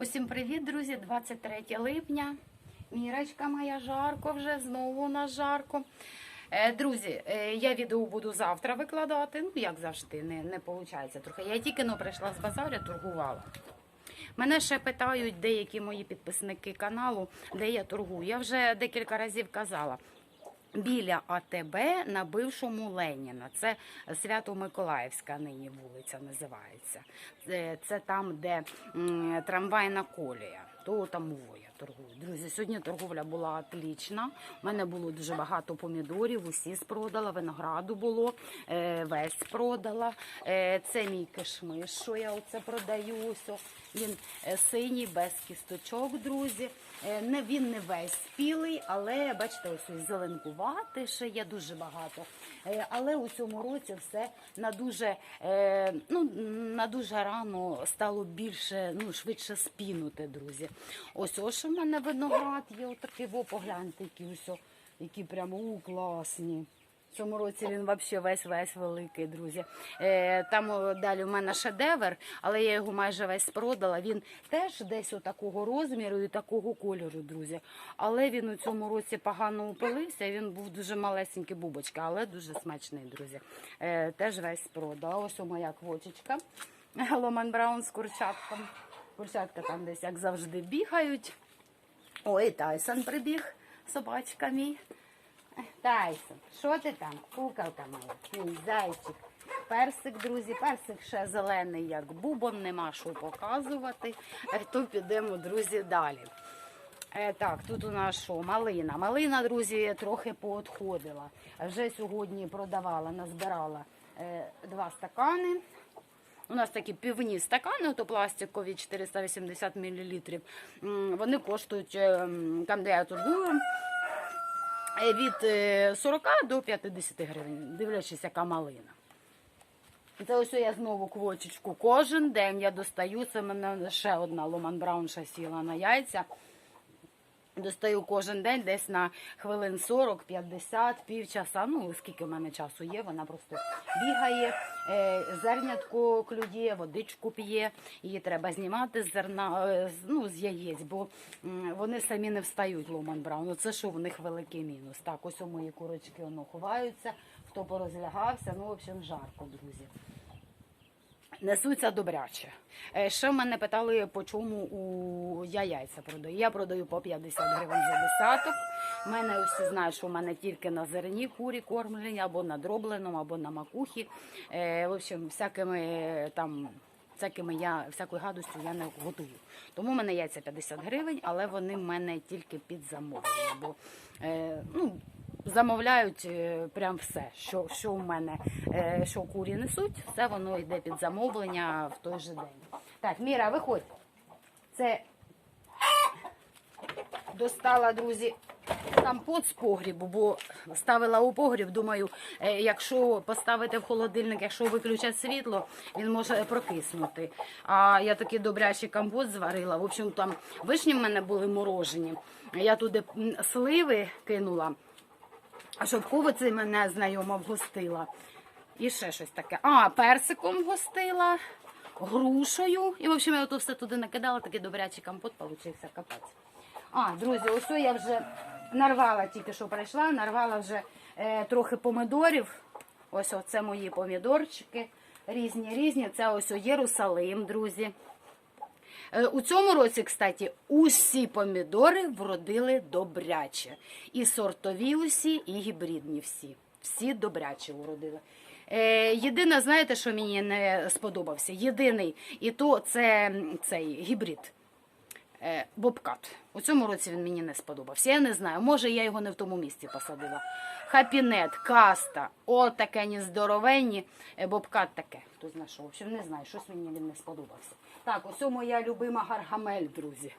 Усім привіт, друзі! 23 липня. Мірочка моя жарко вже знову у нас жарко. Е, Друзі, е, я відео буду завтра викладати. Ну, як завжди, не, не виходить трохи. Я тільки но прийшла з базаря, торгувала. Мене ще питають деякі мої підписники каналу, де я торгую. Я вже декілька разів казала. Біля АТБ на бившому Леніна. Це Свято-Миколаївська нині вулиця називається. Це, там, де трамвайна колія. То там я торгую. Друзі, сьогодні торговля була отлічна. У мене було дуже багато помідорів, усі спродала, винограду було, е, весь продала. Е, це мій кишмиш, що я оце продаю. Ось. Він е, синій, без кісточок, друзі. Він не весь спілий, але бачите, ось зеленкувати ще є дуже багато. Але у цьому році все на дуже ну на дуже рано стало більше, ну швидше спінути, друзі. Ось ось у мене виноград є, отакий, во погляньте, які ось, які прямо у класні. В цьому році він взагалі весь весь великий, друзі. Е, там далі у мене шедевр, але я його майже весь продала. Він теж десь такого розміру і такого кольору, друзі. Але він у цьому році погано упилився. Він був дуже малесенький бубочка, але дуже смачний, друзі. Е, теж весь продала. Ось у моя квочечка. Ломан Браун з курчатком. Курчатка там десь, як завжди, бігають. Ой, Тайсон прибіг, собачка мій. Тайсон, що ти там? Куколка моя, мій зайчик. Персик, друзі, персик ще зелений, як бубон, нема що показувати. То підемо, друзі, далі. Е, так, тут у нас що? Малина. Малина, друзі, трохи поотходила. Вже сьогодні продавала, назбирала е, два стакани. У нас такі півні стакани, то пластикові 480 мл. Вони коштують е, там, де я торгую, е, від е, 40 до 50 гривень, дивлячись, яка малина. Це ось я знову квочечку. Кожен день я достаю. Це мене ще одна Ломан Браун ще сіла на яйця. Достаю кожен день десь на хвилин 40-50, півчаса. Ну, скільки в мене часу є, вона просто бігає, е, зернятко клює, водичку п'є. Її треба знімати з зерна, е, ну, з яєць, бо вони самі не встають, Ломан Браун. Це що в них великий мінус. Так, ось у мої курочки воно ховаються, хто порозлягався. Ну, в общем, жарко, друзі. Несуться добряче. Е, Ще мене питали, по чому у я яйця продаю. Я продаю по 50 гривень за десяток. Мене всі знають, що в мене тільки на зерні курі кормлені, або на дробленому, або на макухі. Е, в общем, всякими е, там. Всякими я всякою гадостю я не готую. Тому в мене яйця 50 гривень, але вони в мене тільки під замовлення. Бо е, ну, замовляють е, прям все, що, що в мене, е, що курі несуть, все воно йде під замовлення в той же день. Так, Міра, виходь. Це достала, друзі, компот з погрібу, бо ставила у погріб. Думаю, е, якщо поставити в холодильник, якщо виключать світло, він може прокиснути. А я такий добрячий компот зварила. В общем, там вишні в мене були морожені. Я туди сливи кинула. А шовковицею мене знайома вгостила. І ще щось таке. А, персиком вгостила, грушею. І, в общем, я ото все туди накидала, такий добрячий компот получився капець. А, друзі, ось я вже нарвала, тільки що прийшла, нарвала вже е, трохи помидорів. Ось це мої помідорчики. Різні, різні. Це ось Єрусалим, друзі. Е, У цьому році, кстати, усі помідори вродили добряче. І сортові усі, і гібридні всі. Всі добряче вродили. Е, єдине, знаєте, що мені не сподобався? Єдиний, і то це цей гібрид. Е, Бобкат. У цьому році він мені не сподобався. Я не знаю, може я його не в тому місці посадила. Хапінет, каста, о таке нездоровенні. Е, Бобкат таке. Хто знає, що. Не знаю, щось мені він не сподобався. Так, ось моя любима гаргамель, друзі.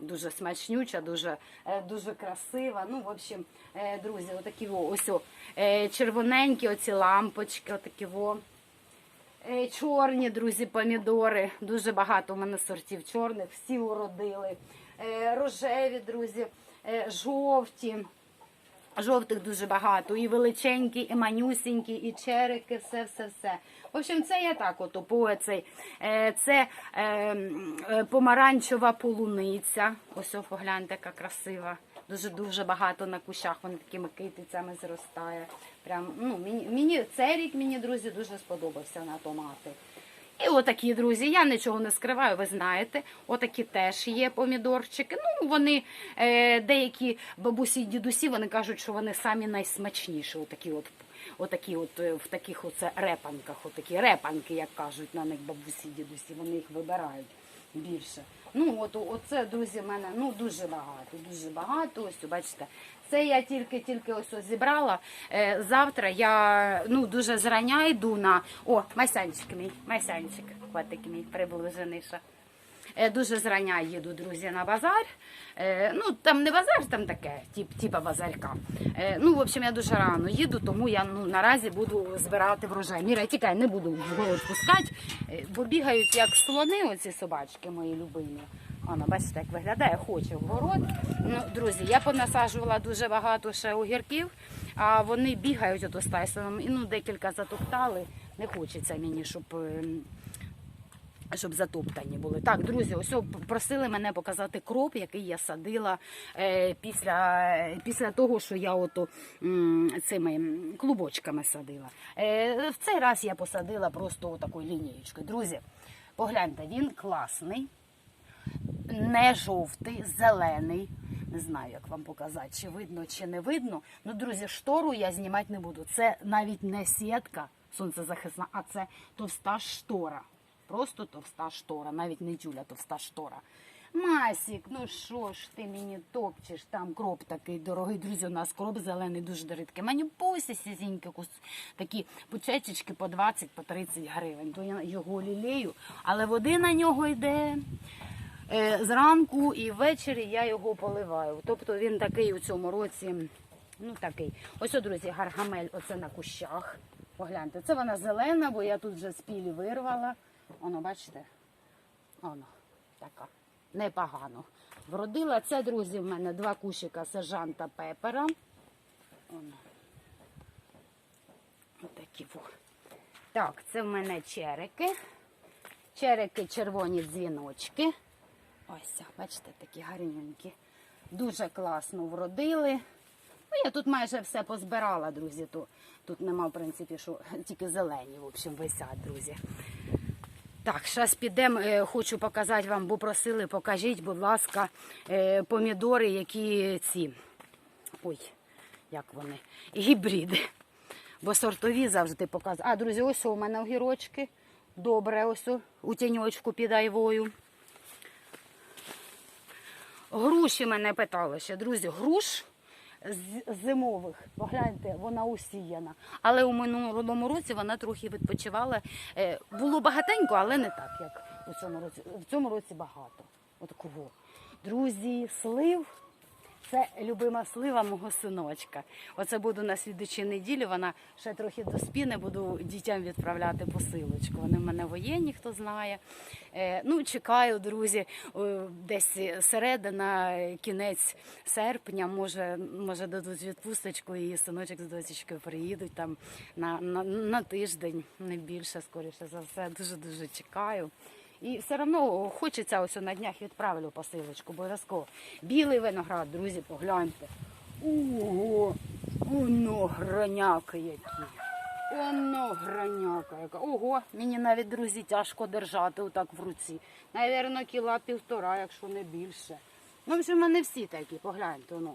Дуже смачнюча, дуже, е, дуже красива. Ну, в общем, друзі, отакі ось червоненькі оці лампочки, отакі во. Е, Чорні, друзі, помідори. Дуже багато у мене сортів чорних, всі уродили. Е, Рожеві, друзі, е, жовті. Жовтих дуже багато, і величенькі, і манюсінькі, і черики, все, все, все. В общем, це я так от цей. Це е, е, помаранчева полуниця. Ось погляньте, яка красива. Дуже дуже багато на кущах, вони такими китицями зростає. Прям, ну, мені, мені цей рік мені, друзі, дуже сподобався на томати. І отакі, друзі, я нічого не скриваю, ви знаєте. Отакі теж є помідорчики. Ну, вони е, деякі бабусі і дідусі вони кажуть, що вони самі найсмачніші. Отакі от, отакі от е, в таких оце репанках, отакі репанки, як кажуть на них бабусі дідусі, вони їх вибирають більше. Ну, от оце, друзі, в мене ну дуже багато, дуже багато. Ось, бачите, це я тільки-тільки ось ось зібрала. Е, завтра я ну дуже зрання йду на. О, майсанчик мій, майсанчик, котик мій приближеніше. Е, Дуже зрання їду, друзі, на базар. Е, ну, там не базар, там таке, тип, типа базарка. Е, ну, в общем, я дуже рано їду, тому я ну, наразі буду збирати врожай. Міра, тікай, не буду в пускати, бо бігають як слони, оці собачки мої любимі. Вона, бачите, як виглядає, хоче в город. Ну, друзі, я понасаджувала дуже багато ще огірків, а вони бігають ото з і ну, декілька затоптали. Не хочеться мені, щоб. Щоб затоптані були. Так, друзі, ось просили мене показати кроп, який я садила е, після, після того, що я ото м, цими клубочками садила. Е, в цей раз я посадила просто такою лінієчкою. Друзі, погляньте, він класний, не жовтий, зелений. Не знаю, як вам показати, чи видно, чи не видно. Ну, друзі, штору я знімати не буду. Це навіть не сітка сонцезахисна, а це товста штора. Просто товста штора, навіть не тюля, товста штора. Масік, ну що ж ти мені топчеш, там кроп такий дорогий. Друзі, у нас кроп зелений дуже доридкий. Мені посі сізіньки, такі почечечки по 20, по 30 гривень. То я його лілею, але води на нього йде. Е, Зранку і ввечері я його поливаю. Тобто він такий у цьому році, ну такий. Ось, о, друзі, гаргамель, оце на кущах. Погляньте, це вона зелена, бо я тут вже спілі вирвала. Воно, бачите? Воно, така. Непогано. Вродила це, друзі, в мене два кущика сержанта пепера. Воно. Отакі во. Так, це в мене черики. Черики червоні дзвіночки. Ось, бачите, такі гарненькі. Дуже класно вродили. Ну, я тут майже все позбирала, друзі. То, тут нема, в принципі, що тільки зелені, в общем, висять, друзі. Так, зараз підемо, е, хочу показати вам, бо просили, покажіть, будь ласка, е, помідори, які ці. Ой, як вони? Гібриди. Бо сортові завжди показують. А, друзі, ось у мене огірочки. Добре, ось у тіньочку під айвою. Груші мене питали ще, друзі, груш зимових, погляньте, вона усіяна. Але у минулому році вона трохи відпочивала. Е, Було багатенько, але не так, як у цьому році. В цьому році багато. От кого. Друзі, слив. Це любима слива мого синочка. Оце буду на слідучій неділі. Вона ще трохи доспіне, буду дітям відправляти посилочку. Вони в мене воєнні, хто знає. Е, ну, чекаю, друзі, е, десь середина, кінець серпня, може, може дадуть відпусточку, і синочок з дочечкою приїдуть там на, на, на тиждень, не більше, скоріше за все. Дуже дуже чекаю. І все одно хочеться ось на днях відправлю посилочку, обов'язково. Білий виноград, друзі, погляньте. Ого, воно граняка які. Воно граняка яка. Ого, мені навіть, друзі, тяжко держати отак в руці. Навірно, кіла півтора, якщо не більше. Ну, в вони всі такі, погляньте, ну,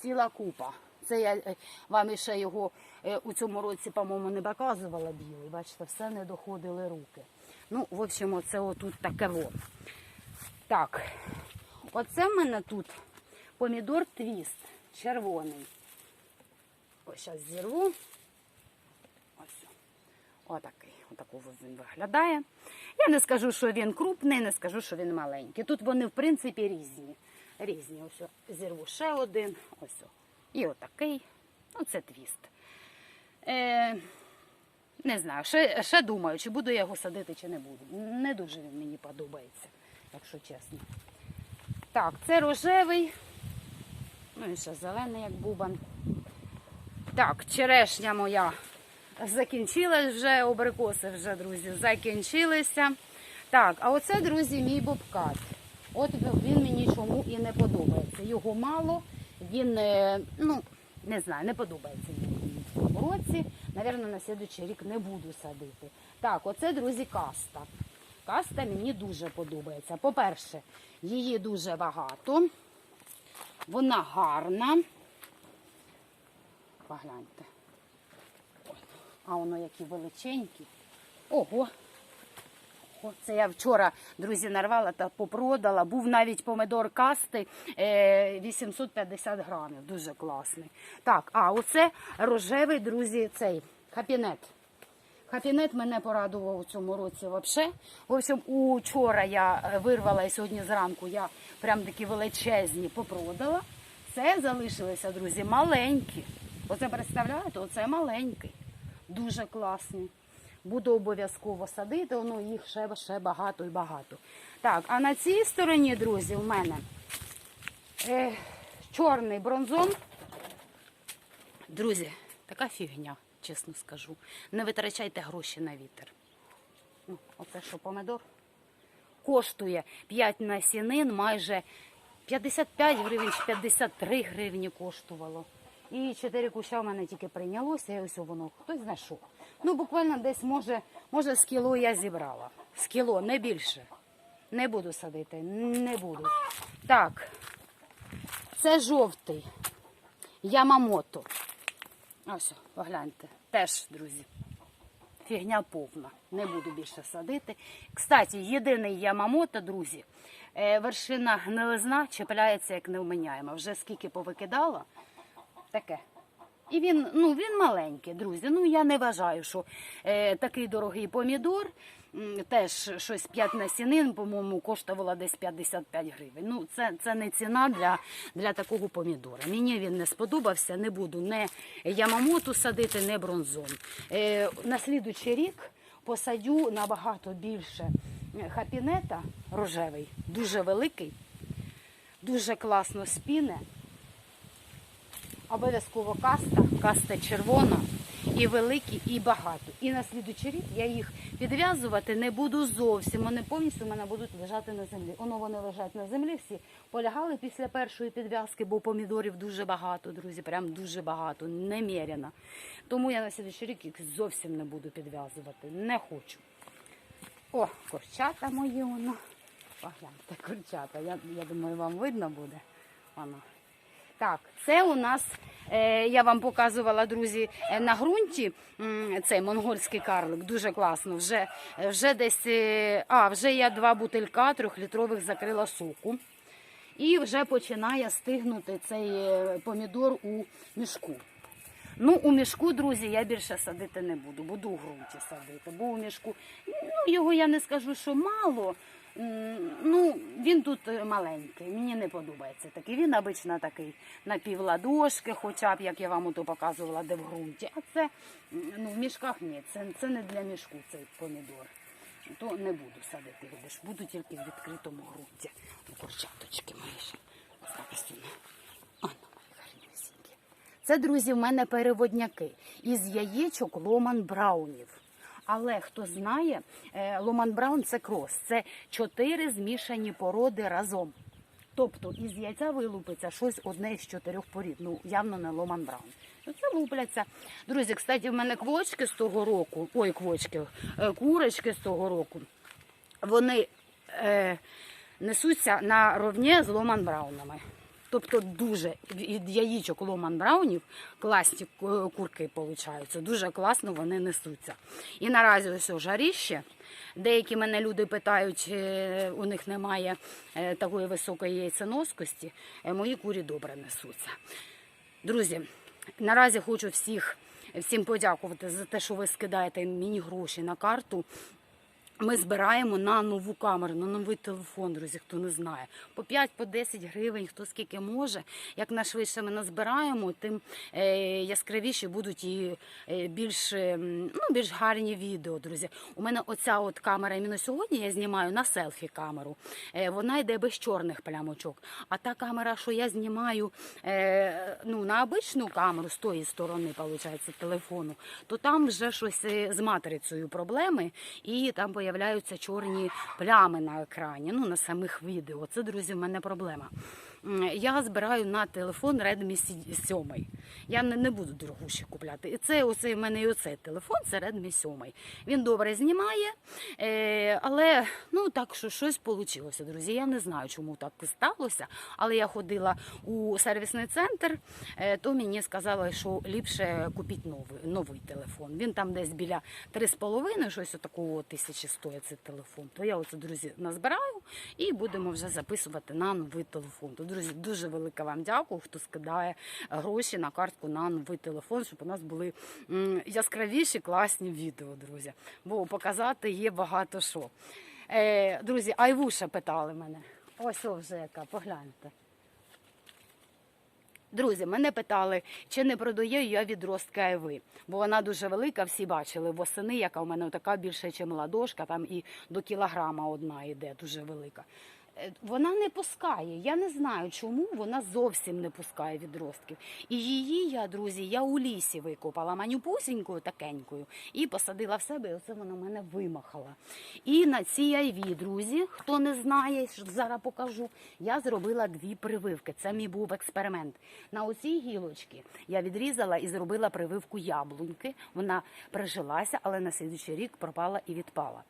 ціла купа. Це я е, вам ще його е, у цьому році, по-моєму, не показувала білий. Бачите, все не доходили руки. Ну, в общем, оце отут таке во. Так, оце в мене тут помідор твіст червоний. Ось зараз зірву. Ось. Отакий. Отаку він виглядає. Я не скажу, що він крупний, не скажу, що він маленький. Тут вони, в принципі, різні. Різні. Ось зірву ще один. Ось. І отакий. Оце твіст. Е, не знаю, ще, ще думаю, чи буду я його садити, чи не буду. Не дуже він мені подобається, якщо чесно. Так, це рожевий. Ну і ще зелений, як бубан. Так, черешня моя закінчилась вже, абрикоси вже, друзі, закінчилися. Так, а оце, друзі, мій бобкат. От він мені чому і не подобається. Його мало, він, е, ну, не знаю, не подобається мені в цьому році. Навірно, на слідуючий рік не буду садити. Так, оце, друзі, каста. Каста мені дуже подобається. По-перше, її дуже багато. Вона гарна. Погляньте. А воно які величенькі. Ого. Це я вчора, друзі, нарвала та попродала. Був навіть помидор касти е, 850 грамів. Дуже класний. Так, а оце рожевий, друзі, цей хапінет. Хапінет мене порадував у цьому році взагалі. В общем, учора я е, вирвала і сьогодні зранку я прям такі величезні попродала. Це залишилися, друзі, маленькі. Оце представляєте, оце маленький. Дуже класний. Буду обов'язково садити, воно їх ще, ще багато і багато. Так, а на цій стороні, друзі, в мене е, чорний бронзон. Друзі, така фігня, чесно скажу. Не витрачайте гроші на вітер. Ну, оце що помидор. Коштує 5 насінин, майже 55 гривень, чи 53 гривні коштувало. І 4 куща в мене тільки прийнялося, і ось воно, хтось знає що. Ну, буквально десь, може, може, з кіло я зібрала. З кіло, не більше. Не буду садити, не буду. Так, це жовтий. Ямамото. Ось, погляньте. Теж, друзі. Фігня повна. Не буду більше садити. Кстати, єдиний Ямамото, друзі, е, вершина гнилизна чіпляється як невминяєма. Вже скільки повикидала, таке. І він, ну, він маленький, друзі. Ну, я не вважаю, що е, такий дорогий помідор, теж щось 5 насінин, по-моєму, коштувало десь 55 гривень. Ну, це, це не ціна для, для такого помідора. Мені він не сподобався, не буду не ямамоту садити, не бронзон. Е, на слідуючий рік посадю набагато більше хапінета рожевий, дуже великий, дуже класно спіне. Обов'язково каста, каста червона, і великі, і багато. І на слідуючий рік я їх підв'язувати не буду зовсім. Вони повністю в мене будуть лежати на землі. Воно вони лежать на землі, всі полягали після першої підв'язки, бо помідорів дуже багато, друзі, прям дуже багато, неміряно. Тому я на слідуючий рік їх зовсім не буду підв'язувати. Не хочу. О, курчата мої воно. Погляньте, курчата. Я, я думаю, вам видно буде. Воно. Так, це у нас, е, я вам показувала, друзі, е, на ґрунті цей монгольський карлик. Дуже класно. Вже, вже десь, е, а, вже я два бутилька трьохлітрових закрила соку. І вже починає стигнути цей помідор у мішку. Ну, у мішку, друзі, я більше садити не буду, буду у ґрунті садити. Бо у мішку, ну, його я не скажу, що мало. Ну, він тут е, маленький, мені не подобається такий. Він обично такий на півладошки, хоча б, як я вам ото показувала, де в ґрунті. А це ну, в мішках ні, це, це не для мішку цей помідор. То не буду садити, видиш, буду тільки в відкритому ґрунті. Ну, Курчаточки ще. Зараз мої гарнюсінькі. Це, друзі, в мене переводняки із яєчок Ломан Браунів. Але хто знає, е, Ломан Браун це крос. Це чотири змішані породи разом. Тобто із яйця вилупиться щось одне із чотирьох порід. Ну, явно не Ломан Браун. Ну, Це лупляться. Друзі, кстати, в мене квочки з того року, ой, квочки, е, курочки з того року, вони е, несуться на ровні з Ломан Браунами. Тобто дуже від яєчок Ломан Браунів класні курки получаються. Дуже класно вони несуться. І наразі ось жаріще. Деякі мене люди питають, е, у них немає е, такої високої яйценоскості. Е, Мої курі добре несуться. Друзі, наразі хочу всіх, всім подякувати за те, що ви скидаєте мені гроші на карту. Ми збираємо на нову камеру, на новий телефон, друзі, хто не знає. По 5, по 10 гривень, хто скільки може. Як нашвидше ми назбираємо, тим е, яскравіші будуть і е, більш, е, ну, більш гарні відео, друзі. У мене оця от камера, іменно сьогодні я знімаю на селфі камеру. Вона йде без чорних плямочок. А та камера, що я знімаю ну, на обичну камеру з тої сторони, виходить, телефону, то там вже щось з матрицею проблеми, і там появляються чорні плями на екрані, ну на самих відео. Це, друзі, в мене проблема. Я збираю на телефон Redmi 7. Я не, буду дорогущі купляти. І це оцей в мене і оцей телефон, це Redmi 7. Він добре знімає, е, але ну так що щось вийшло, друзі. Я не знаю, чому так сталося. Але я ходила у сервісний центр, е, то мені сказали, що ліпше купіть новий, новий телефон. Він там десь біля 3,5, щось такого тисячі стоїть цей телефон. То я оце, друзі, назбираю і будемо вже записувати на новий телефон. Друзі, дуже велика вам дякую, хто скидає гроші на картку на новий телефон, щоб у нас були яскравіші, класні відео, друзі. Бо показати є багато що. Е, друзі, Айвуша питали мене. Ось вже яка, погляньте. Друзі, мене питали, чи не продаю я відростки айви, бо вона дуже велика, всі бачили восени, яка у мене така більше, ніж ладошка, там і до кілограма одна йде, дуже велика. Е, Вона не пускає. Я не знаю, чому вона зовсім не пускає відростків. І її я, друзі, я у лісі викопала манюпусінькою такенькою і посадила в себе, і оце вона мене вимахала. І на цій айві, друзі, хто не знає, зараз покажу, я зробила дві прививки. Це мій був експеримент. На оцій гілочці я відрізала і зробила прививку яблуньки. Вона прижилася, але на слідуючий рік пропала і відпала.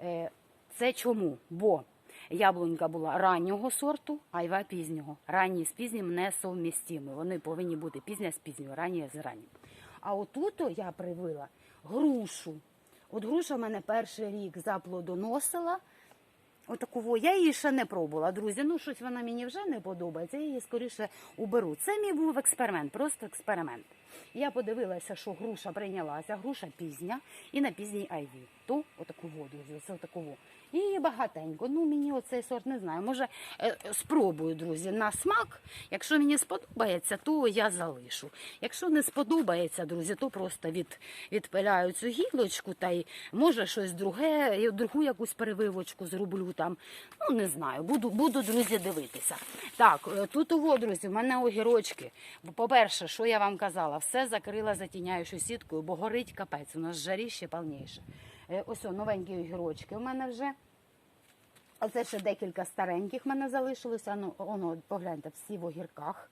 Е, Це чому? Бо яблунька була раннього сорту, айва пізнього. Ранні з пізнім не совмістимі. Вони повинні бути пізня з пізньою, ранні з раннім. А отут я привила грушу. От груша в мене перший рік заплодоносила. Отаку, я її ще не пробувала, друзі. Ну, щось вона мені вже не подобається, я її скоріше уберу. Це мій був експеримент, просто експеримент. Я подивилася, що груша прийнялася, груша пізня і на пізній айві. То отаку воду, отаку. І багатенько. Ну, мені оцей сорт не знаю. Може, е, спробую, друзі, на смак. Якщо мені сподобається, то я залишу. Якщо не сподобається, друзі, то просто від, відпиляю цю гілочку та й може щось друге, другу якусь перевивочку зроблю там. Ну, не знаю. Буду, буду друзі, дивитися. Так, е, тут ово, друзі, в мене огірочки. По-перше, що я вам казала, все закрила затіняючою сіткою, бо горить капець. У нас жаріще повніше. Е, Ось о, новенькі огірочки у мене вже. Оце ще декілька стареньких в мене залишилося. Ну, воно, погляньте, всі в огірках.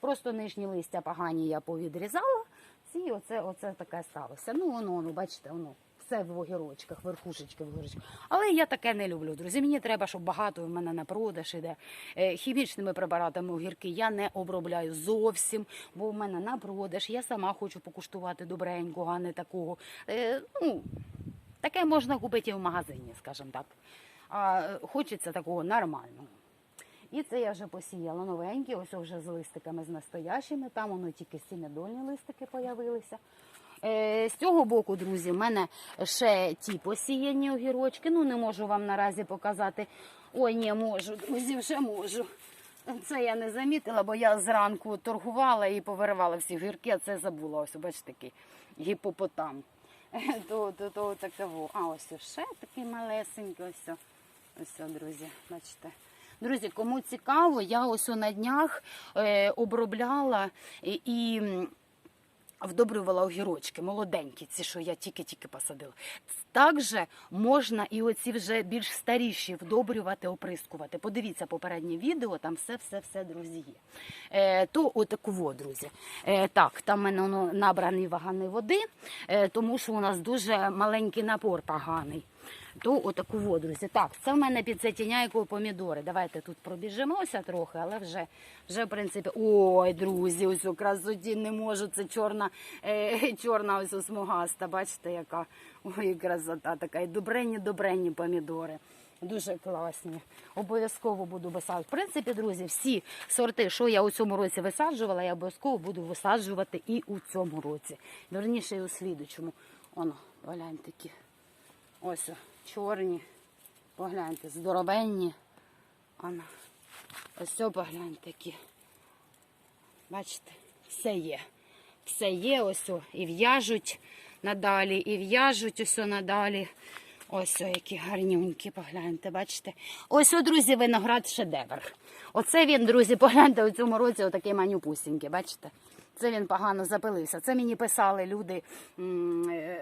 Просто нижні листя погані я повідрізала. Всі оце, оце таке сталося. Ну, воно, воно, бачите, воно. Все в огірочках, верхушечки в огірочках. Але я таке не люблю, друзі. Мені треба, щоб багато в мене на продаж іде. Е, Хімічними препаратами огірки я не обробляю зовсім, бо в мене на продаж. Я сама хочу покуштувати добренького, а не такого. Е, ну, таке можна купити і в магазині, скажімо так. А хочеться такого нормального. І це я вже посіяла новенькі, ось вже з листиками з настоящими. Там воно тільки сім'ядольні листики появилися. Е, з цього боку, друзі, в мене ще ті посіяні огірочки. Ну, не можу вам наразі показати. Ой, ні, можу, друзі, вже можу. Це я не замітила, бо я зранку торгувала і повиривала всі огірки, а це забула. Ось, бачите, такий гіпопотам. То, до, того такого. А ось ще такий малесенький. Ось, ось, друзі, бачите. Друзі, кому цікаво, я ось на днях е, обробляла і, вдобрювала огірочки, молоденькі, ці, що я тільки-тільки посадила. Також можна і оці вже більш старіші вдобрювати, оприскувати. Подивіться попереднє відео, там все-все-все, друзі, є. Е, то отаку друзі. Е, так, там в мене воно набрані вагани води, е, тому що у нас дуже маленький напор поганий. То отаку воду. Так, це в мене під затіняйкою помідори. Давайте тут пробіжимося трохи, але вже, вже в принципі. Ой, друзі, ось у красоті не можу. Це чорна, е, чорна ось смугаста. Бачите, яка ой, красота така. І добренні, добренні помідори. Дуже класні. Обов'язково буду висаджувати. В принципі, друзі, всі сорти, що я у цьому році висаджувала, я обов'язково буду висаджувати і у цьому році. Верніше, і у слідучому. Воно, гляньте такі. Ось. о. чорні. Погляньте, здоровенні. Ана. Ось це погляньте які. Бачите, все є. Все є, ось о, і в'яжуть надалі, і в'яжуть ось о надалі. Ось о, які гарнюнькі, погляньте, бачите. Ось, о, друзі, виноград шедевр. Оце він, друзі, погляньте, у цьому році отакий манюпусінький, бачите? Це він погано запилився. Це мені писали люди. е,